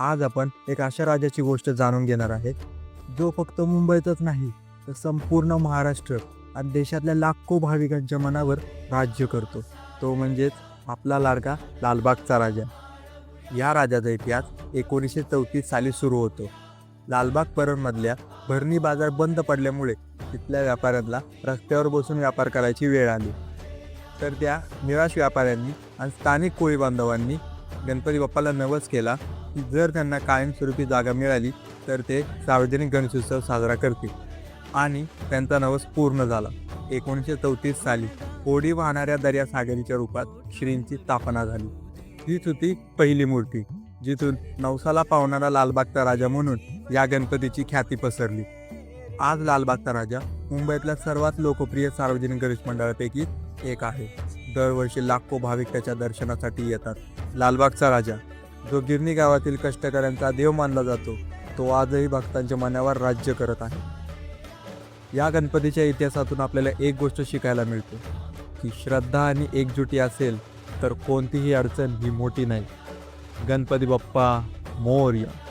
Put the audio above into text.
आज आपण एक अशा राजाची गोष्ट जाणून घेणार आहे. जो फक्त मुंबईतच नाही तर संपूर्ण महाराष्ट्र आणि देशातल्या लाखो भाविकांच्या मनावर राज्य करतो. तो म्हणजेच आपला लाडका लालबागचा राजा. या राजाचा इतिहास एकोणीसशे चौतीस साली सुरू होतो. लालबाग परळमधल्या भरणी बाजार बंद पडल्यामुळे तिथल्या व्यापाऱ्यांना रस्त्यावर बसून व्यापार करायची वेळ आली. तर त्या निराश व्यापाऱ्यांनी आणि स्थानिक कोळी बांधवांनी गणपती बाप्पाला नवस केला की जर त्यांना कायमस्वरूपी जागा मिळाली तर ते सार्वजनिक गणेशोत्सव साजरा करतील. आणि त्यांचा नवस पूर्ण झाला. एकोणीसशे चौतीस साली होडी वाहणाऱ्या दर्या सागरीच्या रूपात श्रींची स्थापना झाली. हीच होती पहिली मूर्ती जिथून नवसाला पावणारा लालबागचा राजा म्हणून या गणपतीची ख्याती पसरली. आज लालबागचा राजा मुंबईतल्या सर्वात लोकप्रिय सार्वजनिक गणेश मंडळापैकी एक आहे. दरवर्षी लाखो भाविक त्याच्या दर्शनासाठी येतात. लालबागचा राजा. जो गिरणी गावातील कष्टकऱ्यांचा देव मानला जातो तो आजही भक्तांच्या मनावर राज्य करत आहे. या गणपतीच्या इतिहासातून आपल्याला एक गोष्ट शिकायला मिळते की श्रद्धा आणि एकजुटी असेल तर कोणतीही अडचण ही मोठी नाही. गणपती बाप्पा मोर्या.